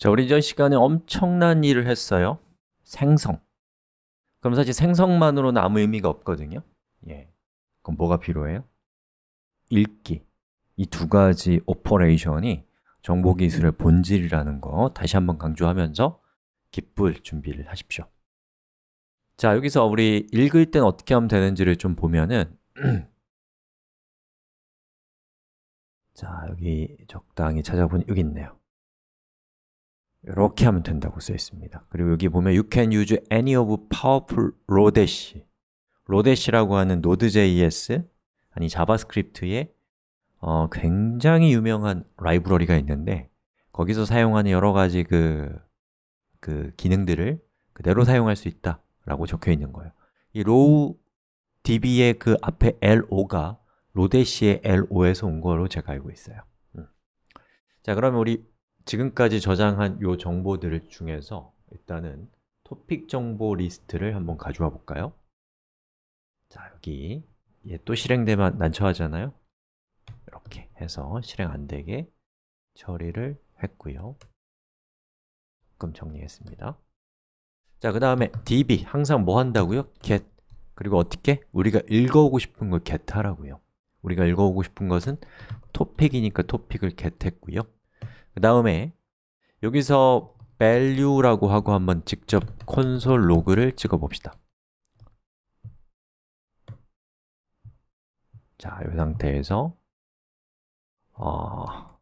자, 우리 이전 시간에 엄청난 일을 했어요. 생성. 그럼 사실 생성만으로는 아무 의미가 없거든요. 예. 그럼 뭐가 필요해요? 읽기. 이 두 가지 오퍼레이션이 정보기술의 본질이라는 거 다시 한번 강조하면서 기쁠 준비를 하십시오. 자, 여기서 우리 읽을 땐 어떻게 하면 되는지를 좀 보면은 자, 여기 적당히 찾아보니 여기 있네요 이렇게 하면 된다고 써 있습니다. 그리고 여기 보면 You can use any of powerful Rodash Rodash라고 하는 Node.js 아니 자바스크립트의 어, 굉장히 유명한 라이브러리가 있는데 거기서 사용하는 여러 가지 그, 그 기능들을 그대로 사용할 수 있다 라고 적혀 있는 거예요. 이 row db의 그 앞에 lo가 로데시의 lo에서 온 거로 제가 알고 있어요. 음. 자, 그러면 우리 지금까지 저장한 요 정보들 중에서 일단은 토픽 정보 리스트를 한번 가져와 볼까요? 자, 여기 얘 또 실행되면 난처하잖아요? 이렇게 해서 실행 안 되게 처리를 했고요 조금 정리했습니다 자, 그 다음에 db, 항상 뭐 한다고요? get 그리고 어떻게? 우리가 읽어오고 싶은 걸 get 하라고요 우리가 읽어오고 싶은 것은 토픽이니까 토픽을 get 했고요 그 다음에 여기서 value라고 하고 한번 직접 콘솔 로그를 찍어 봅시다 자, 이 상태에서 어,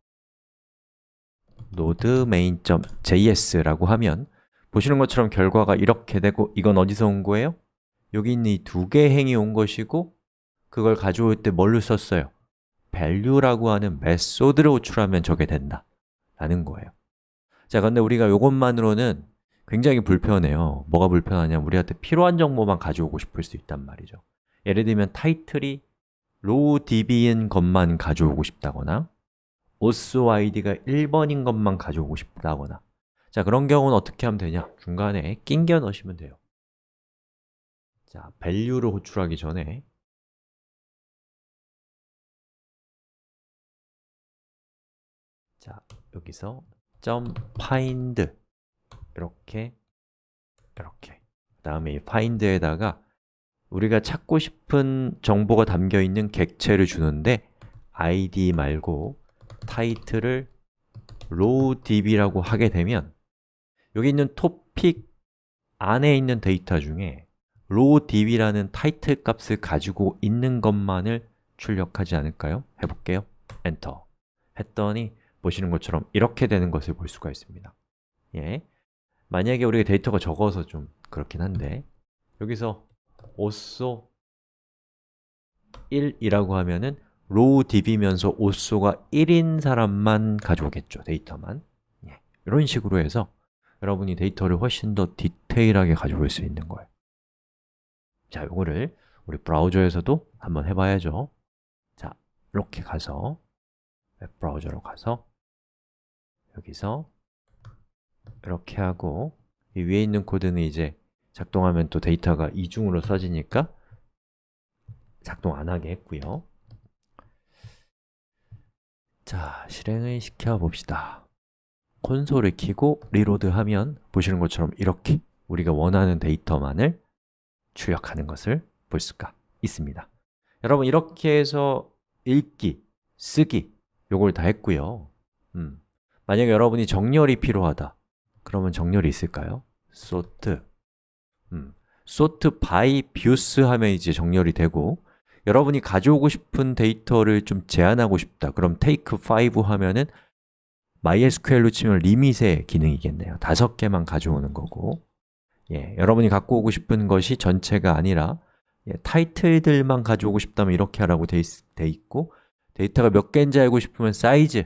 node main.js라고 하면 보시는 것처럼 결과가 이렇게 되고 이건 어디서 온 거예요? 여기 있는 이 두 개의 행이 온 것이고 그걸 가져올 때 뭘로 썼어요? value라고 하는 메소드를 호출하면 저게 된다 라는 거예요. 자, 근데 우리가 이것만으로는 굉장히 불편해요. 뭐가 불편하냐면 우리한테 필요한 정보만 가져오고 싶을 수 있단 말이죠. 예를 들면 타이틀이 rowdb인 것만 가져오고 싶다거나 osID가 1번인 것만 가져오고 싶다거나. 자, 그런 경우는 어떻게 하면 되냐? 중간에 낑겨 넣으시면 돼요. 자, value를 호출하기 전에 자, 여기서 .find 이렇게 이렇게. 그 다음에 이 find에다가 우리가 찾고 싶은 정보가 담겨 있는 객체를 주는데 id 말고 타이틀을 rowdb라고 하게 되면 여기 있는 토픽 안에 있는 데이터 중에 rowdb라는 타이틀 값을 가지고 있는 것만을 출력하지 않을까요? 해볼게요. 엔터 했더니 보시는 것처럼 이렇게 되는 것을 볼 수가 있습니다 예. 만약에 우리가 데이터가 적어서 좀 그렇긴 한데 여기서 오소 1이라고 하면은 row db면서 오소가 1인 사람만 가져오겠죠, 데이터만 예. 이런 식으로 해서 여러분이 데이터를 훨씬 더 디테일하게 가져올 수 있는 거예요 자, 이거를 우리 브라우저에서도 한번 해봐야죠 자, 이렇게 가서 웹브라우저로 가서 여기서 이렇게 하고 이 위에 있는 코드는 이제 작동하면 또 데이터가 이중으로 써지니까 작동 안 하게 했고요. 자, 실행을 시켜 봅시다. 콘솔을 켜고 리로드하면 보시는 것처럼 이렇게 우리가 원하는 데이터만을 출력하는 것을 볼 수가 있습니다. 여러분 이렇게 해서 읽기, 쓰기 요걸 다 했고요 음. 만약에 여러분이 정렬이 필요하다 그러면 정렬이 있을까요? sort 음. sort by views 하면 이제 정렬이 되고 여러분이 가져오고 싶은 데이터를 좀 제한하고 싶다 그럼 take 5 하면은 MySQL로 치면 리밋의 기능이겠네요 다섯 개만 가져오는 거고 예, 여러분이 갖고 오고 싶은 것이 전체가 아니라 예, 타이틀들만 가져오고 싶다면 이렇게 하라고 돼, 있, 돼 있고 데이터가 몇 개인지 알고 싶으면 사이즈.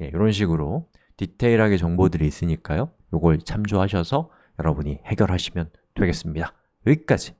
예, 이런 식으로 디테일하게 정보들이 있으니까요. 이걸 참조하셔서 여러분이 해결하시면 되겠습니다. 여기까지